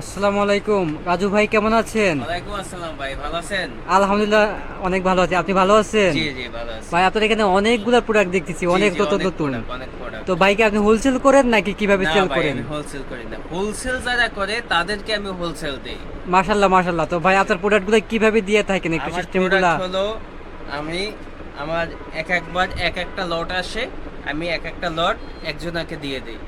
আসসালামু আলাইকুম। রাজু ভাই কেমন আছেন? ওয়ালাইকুম আসসালাম ভাই ভালো আছেন? আলহামদুলিল্লাহ অনেক ভালো আছি। আপনি ভালো আছেন? জি জি ভালো আছি। ভাই আপনার এখানে অনেকগুলো প্রোডাক্ট দেখতেছি অনেক নতুন নতুন। তো ভাইকে আপনি হোলসেল করেন নাকি কীভাবে সেল করেন? আমি হোলসেল করি না। হোলসেল যারা করে তাদেরকে আমি হোলসেল দেই। মাশাল্লাহ মাশাল্লাহ তো ভাই আপনার প্রোডাক্টগুলো কীভাবে দিয়ে থাকেন একটু সিস্টেমগুলো হলো আমি আমার এক একবার এক একটা লট আসে আমি এক একটা লট একজনাকে দিয়ে দিই।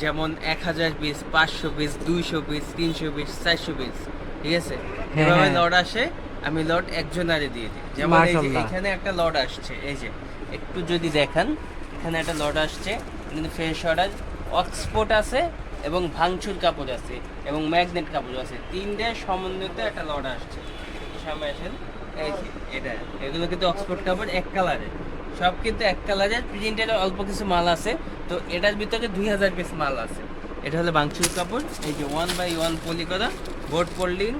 যেমন এক হাজার পিস পাঁচশো পিস দুইশো পিস তিনশো পিস চারশো পিস ঠিক আছে? হ্যাঁ, এভাবে হ্যাঁ। লট আসে আমি লট একজনারে দিয়ে দিই। যেমন এই যে এখানে একটা লট আসছে এই যে একটু যদি দেখেন এখানে একটা লট আসছে কিন্তু ফ্রেশ অর্ডার অক্সপোর্ট আছে এবং ভাঙচুর কাপড় আছে এবং ম্যাগনেট কাপড় আছে। তিনটে সমন্বিত একটা লট আসছে। সামনে আসেন এই যে এটা এগুলো কিন্তু অক্সফোর্ড কাপড় এক কালারের। সব কিন্তু এক কালারের প্রিন্টের অল্প কিছু মাল আছে। তো এটার ভিতরে দুই হাজার পিস মাল আছে। এটা হলো বাংচুর কাপড় এই যে ওয়ান বাই ওয়ান পলি করা board folding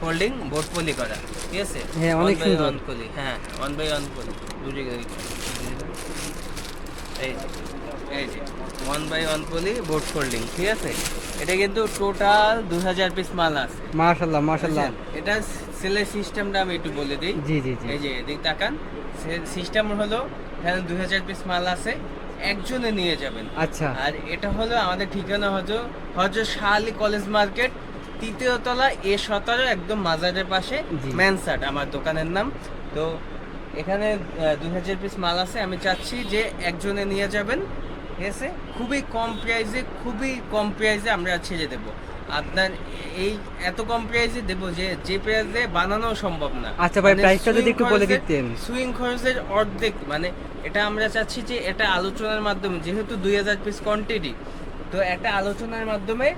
folding board poly করা ঠিক আছে? হ্যাঁ, অনেক সুন্দর। one পলি হ্যাঁ ওয়ান বাই ওয়ান পলি দুটি এই যে এই যে one by one poly board folding ঠিক আছে? এটা কিন্তু টোটাল দু হাজার পিস মাল আছে। মাশাল্লাহ মাশাল্লাহ বুঝছেন? এটা সেলের সিস্টেমটা আমি একটু বলে দিই। জি জি জি। এই যে এদিক তাকান। সিস্টেম হলো এখানে দুই হাজার পিস মাল আছে। একজনে নিয়ে যাবেন। আচ্ছা। আর এটা হলো আমাদের ঠিকানা হজ হজ শাহ আলী কলেজ মার্কেট তৃতীয় তলা এ সতেরো একদম মাজারের পাশে। ম্যানসাট আমার দোকানের নাম। তো এখানে দু হাজার পিস মাল আছে আমি চাচ্ছি যে একজনে নিয়ে যাবেন। ঠিক আছে খুবই কম প্রাইসে খুবই কম প্রাইসে আমরা ছেড়ে দেবো। আপনার এই এত কম প্রাইসে দেবো যে যে প্রাইসে বানানো সম্ভব না। আচ্ছা ভাই, price-টা যদি একটু বলে দিতেন। সুইং খরচের অর্ধেক মানে এটা আমরা চাচ্ছি যে এটা আলোচনার মাধ্যমে যেহেতু দুই হাজার পিস কোয়ান্টিটি তো একটা আলোচনার মাধ্যমে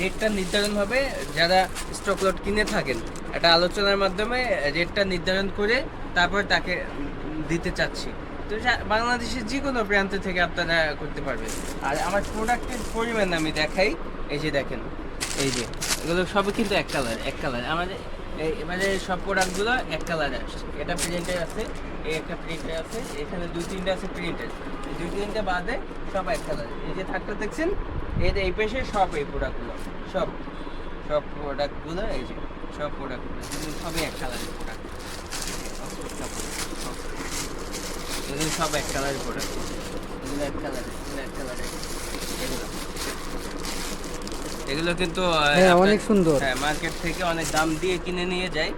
রেটটা নির্ধারণ হবে যারা স্টক লট কিনে থাকেন। একটা আলোচনার মাধ্যমে রেটটা নির্ধারণ করে তারপর তাকে দিতে চাচ্ছি। তো বাংলাদেশের যে কোনো প্রান্ত থেকে আপনারা করতে পারবেন। আর আমার প্রোডাক্টের পরিমাণ আমি দেখাই। এই যে দেখেন, এই যে, এগুলো সবই কিন্তু এক কালার এক কালার আমাদের এই- এবারে সব প্রোডাক্টগুলো এক কালার আসছে এটা প্রিন্টার আছে, এই একটা প্রিন্টার আছে, এখানে দুই তিনটা আছে প্রিন্টার দুই তিনটা বাদে সব এক কালার এই যে থাকতে দেখছেন, এর এই পেশে সব এই প্রোডাক্টগুলো সব সব প্রোডাক্টগুলো এই যে, সব প্রোডাক্টগুলো সবই এক কালারের প্রোডাক্ট এগুলো সব এক কালারের প্রোডাক্ট এগুলো এক কালারের এগুলো এক কালারের এগুলো। এগুলো কিন্তু হ্যাঁ, অনেক সুন্দর। হ্যাঁ মার্কেট থেকে অনেক দাম দিয়ে কিনে নিয়ে যায়।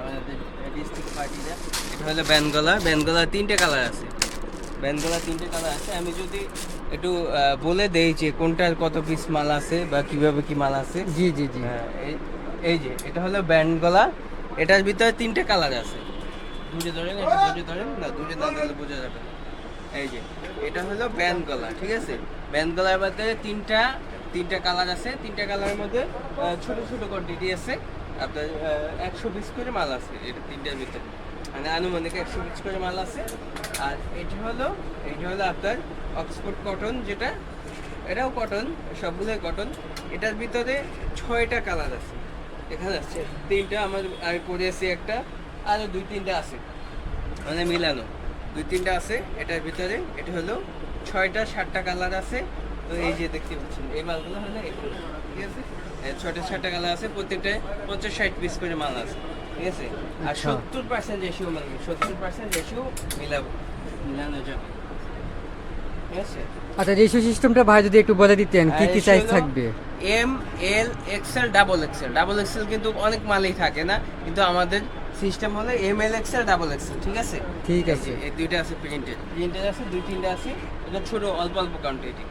আমাদের ডিস্ট্রিক্ট পার্টিরা এটা হলো ব্যানগলা ব্যানগলা তিনটে কালার আছে। ব্যানগলা তিনটে কালার আছে। আমি যদি একটু আহ, বলে দেই যে কোনটার কত পিস মাল আছে বা কীভাবে কি মাল আছে। জি জি জি। হ্যাঁ, এই- এই যে এটা হলো ব্যান্ড গলা এটার ভিতরে তিনটে কালার আছে। দুটো ধরেন এটা দুটো ধরেন না দুটো না দিলে বোঝা যাবে। না এই যে এটা হলো ব্যান্ড গলা ঠিক আছে? ব্যান্ড গলার মধ্যে তিনটা তিনটা কালার আছে। তিনটা কালারের মধ্যে ছোট ছোট কোয়ান্টিটি আছে। আপনার একশো পিস করে মাল আছে এটা তিনটার ভিতরে। মানে আনুমানিক একশো পিস করে মাল আছে। আর এটা হলো এটা হলো আপনার অক্সফোর্ড কটন যেটা এটাও কটন সবগুলোই কটন এটার ভিতরে ছয়টা কালার আছে। এখানে আছে তিনটা আমার আমি পরেছি একটা। আরও দুই তিনটা আছে। মানে মিলানো। দুই তিনটা আছে এটার ভিতরে এটা হলো ছয়টা সাতটা কালার আছে। তো এই যে দেখতে পাচ্ছেন এই মালগুলো হলো ঠিক আছে? ছয়টা সাতটা কালার আছে প্রত্যেকটায় পঞ্চাশ ষাট পিস করে মাল আছে ঠিক আছে? আর আচ্ছা। সত্তর পার্সেন্ট রেশিও মাল সত্তর পার্সেন্ট রেশিও মিলাবো। মিলানো যাবে আচ্ছা রেশিও সিস্টেমটা ভাই যদি একটু বলে দিতেন কি কি সাইজ থাকবে? M L XL double XL double XL কিন্তু অনেক মালই থাকে না কিন্তু আমাদের সিস্টেম হলো এম এল আর ডাবল এক্সেল ঠিক আছে? ঠিক আছে। এই দুইটা আছে প্রিন্টেড প্রিন্টেড আছে দুই তিনটা আছে। এটা ছোট অল্প অল্প কোয়ান্টিটি